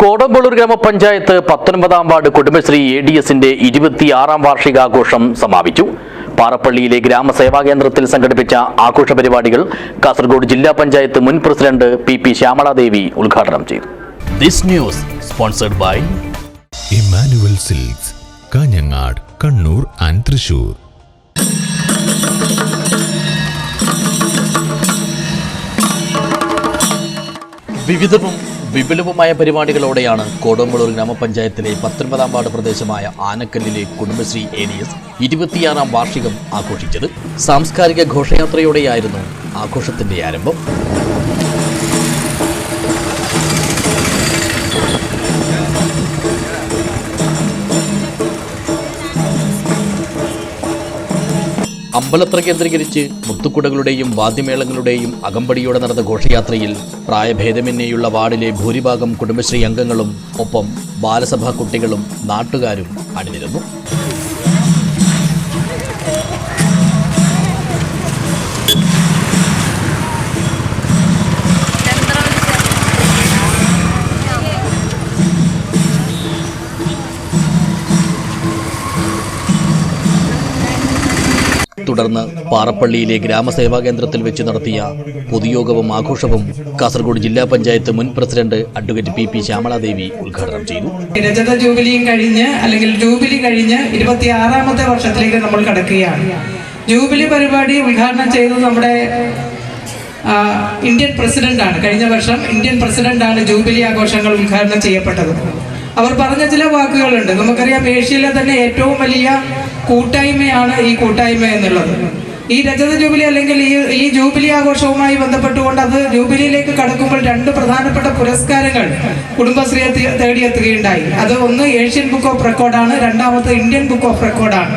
കോടമ്പള്ളൂർ ഗ്രാമപഞ്ചായത്ത് പത്തൊൻപതാം ward Kudumbashree A D എസിന്റെ ഇരുപത്തിയാറാം വാർഷികാഘോഷം സമാപിച്ചു. പാറപ്പള്ളിയിലെ ഗ്രാമസേവാ കേന്ദ്രത്തിൽ സംഘടിപ്പിച്ച ആഘോഷ പരിപാടികൾ കാസർഗോഡ് ജില്ലാ പഞ്ചായത്ത് മുൻ പ്രസിഡന്റ് പി പി ശ്യാമളാദേവി ഉദ്ഘാടനം ചെയ്തു. This news sponsored by Emmanuel Silks Kanhangad Kannur and Thrissur. വിവിധവും വിപുലവുമായ പരിപാടികളോടെയാണ് കോടമ്പളൂർ ഗ്രാമപഞ്ചായത്തിലെ പത്തൊൻപതാം വാർഡ് പ്രദേശമായ ആനക്കല്ലിലെ കുടുംബശ്രീ ഏനിയസ് ഇരുപത്തിയാറാം വാർഷികം ആഘോഷിച്ചത്. സാംസ്കാരിക ഘോഷയാത്രയോടെയായിരുന്നു ആഘോഷത്തിന്റെ ആരംഭം. അമ്പലത്ര കേന്ദ്രീകരിച്ച് മുത്തുക്കുടകളുടെയും വാദ്യമേളങ്ങളുടെയും അകമ്പടിയോടെ നടന്ന ഘോഷയാത്രയിൽ പ്രായഭേദമന്യേയുള്ള വാർഡിലെ ഭൂരിഭാഗം കുടുംബശ്രീ അംഗങ്ങളും ഒപ്പം ബാലസഭാ കുട്ടികളും നാട്ടുകാരും അണിനിരന്നു. തുടർന്ന് പാറപ്പള്ളിയിലെ ഗ്രാമസേവാ കേന്ദ്രത്തിൽ വെച്ച് നടത്തിയ പൊതുയോഗവും ആഘോഷവും കാസർഗോഡ് ജില്ലാ പഞ്ചായത്ത് മുൻ president advocate P P Shyamaladevi ഉദ്ഘാടനം ചെയ്തു. രജത ജൂബിലിയും കഴിഞ്ഞ് അല്ലെങ്കിൽ ജൂബിലി കഴിഞ്ഞ് ഇരുപത്തിയാറാമത്തെ വർഷത്തിലേക്ക് നമ്മൾ കടക്കുകയാണ്. ജൂബിലി പരിപാടി ഉദ്ഘാടനം ചെയ്തത് നമ്മുടെ ഇന്ത്യൻ പ്രസിഡന്റാണ്. കഴിഞ്ഞ വർഷം ഇന്ത്യൻ പ്രസിഡന്റാണ് ജൂബിലി ആഘോഷങ്ങൾ ഉദ്ഘാടനം ചെയ്യപ്പെട്ടത്. അവർ പറഞ്ഞ ചില വാക്കുകളുണ്ട്. നമുക്കറിയാം ഏഷ്യയിലെ തന്നെ ഏറ്റവും വലിയ കൂട്ടായ്മയാണ് ഈ കൂട്ടായ്മ എന്നുള്ളത്. ഈ രജത ജൂബിലി അല്ലെങ്കിൽ ഈ ഈ ജൂബിലി ആഘോഷവുമായി ബന്ധപ്പെട്ടുകൊണ്ട് അത് ജൂബിലിയിലേക്ക് കടക്കുമ്പോൾ രണ്ട് പ്രധാനപ്പെട്ട പുരസ്കാരങ്ങൾ കുടുംബശ്രീ തേടിയെത്തുകയുണ്ടായി അത് ഒന്ന് ഏഷ്യൻ ബുക്ക് ഓഫ് റെക്കോർഡാണ് രണ്ടാമത്തെ ഇന്ത്യൻ ബുക്ക് ഓഫ് റെക്കോർഡാണ്.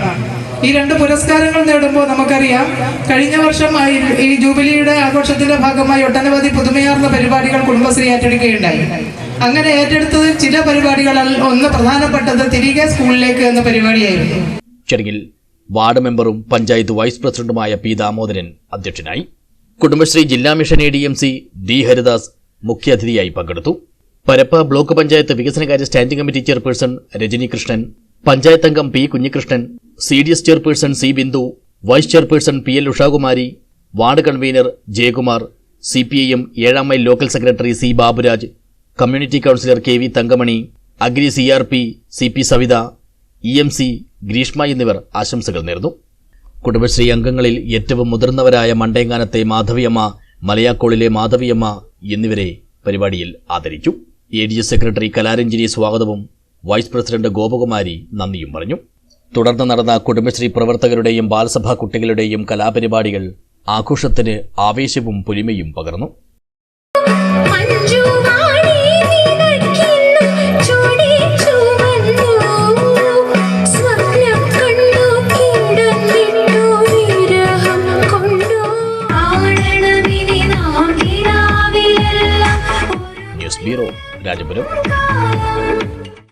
ഈ രണ്ട് പുരസ്കാരങ്ങൾ നേടുമ്പോൾ നമുക്കറിയാം കഴിഞ്ഞ വർഷം ഈ- ജൂബിലിയുടെ ആഘോഷത്തിന്റെ ഭാഗമായി ഒട്ടനവധി പുതുമയാർന്ന പരിപാടികൾ കുടുംബശ്രീ ഏറ്റെടുക്കുകയുണ്ടായി. അങ്ങനെ ഏറ്റെടുത്തത് ചില പരിപാടികളിൽ ഒന്ന് പ്രധാനപ്പെട്ടത് തിരികെ സ്കൂളിലേക്ക് എന്ന പരിപാടിയായിരുന്നു. ചടങ്ങിൽ വാർഡ് മെമ്പറും പഞ്ചായത്ത് വൈസ് പ്രസിഡന്റുമായ പി ദാമോദരൻ അധ്യക്ഷനായി കുടുംബശ്രീ ജില്ലാ mission A D M C D Haridas മുഖ്യാതിഥിയായി പങ്കെടുത്തു. പരപ്പ ബ്ലോക്ക് പഞ്ചായത്ത് വികസനകാര്യ standing committee chairperson Rajani Krishnan panchayat അംഗം P Kunhikrishnan C D S chairperson C Bindu vice chairperson P L Ushakumari ward convener Jayakumar C P I M ഏഴാം mile local secretary C Baburaj community counsellor K V Thankamani agri C R P C P Savitha E M C Greeshma എന്നിവർ ആശംസകൾ നേർന്നു. കുടുംബശ്രീ അംഗങ്ങളിൽ ഏറ്റവും മുതിർന്നവരായ മണ്ടേങ്ങാനത്തെ മാധവിയമ്മ മലയാക്കോളിലെ മാധവിയമ്മ എന്നിവരെ പരിപാടിയിൽ ആദരിച്ചു. A D S secretary Kalaranjini സ്വാഗതവും വൈസ് പ്രസിഡന്റ് ഗോപകുമാരി നന്ദിയും പറഞ്ഞു. തുടർന്ന് നടന്ന കുടുംബശ്രീ പ്രവർത്തകരുടെയും ബാലസഭാ കുട്ടികളുടെയും കലാപരിപാടികൾ ആഘോഷത്തിന് ആവേശവും പൊലിമയും പകർന്നു. News bureau Rajapuram.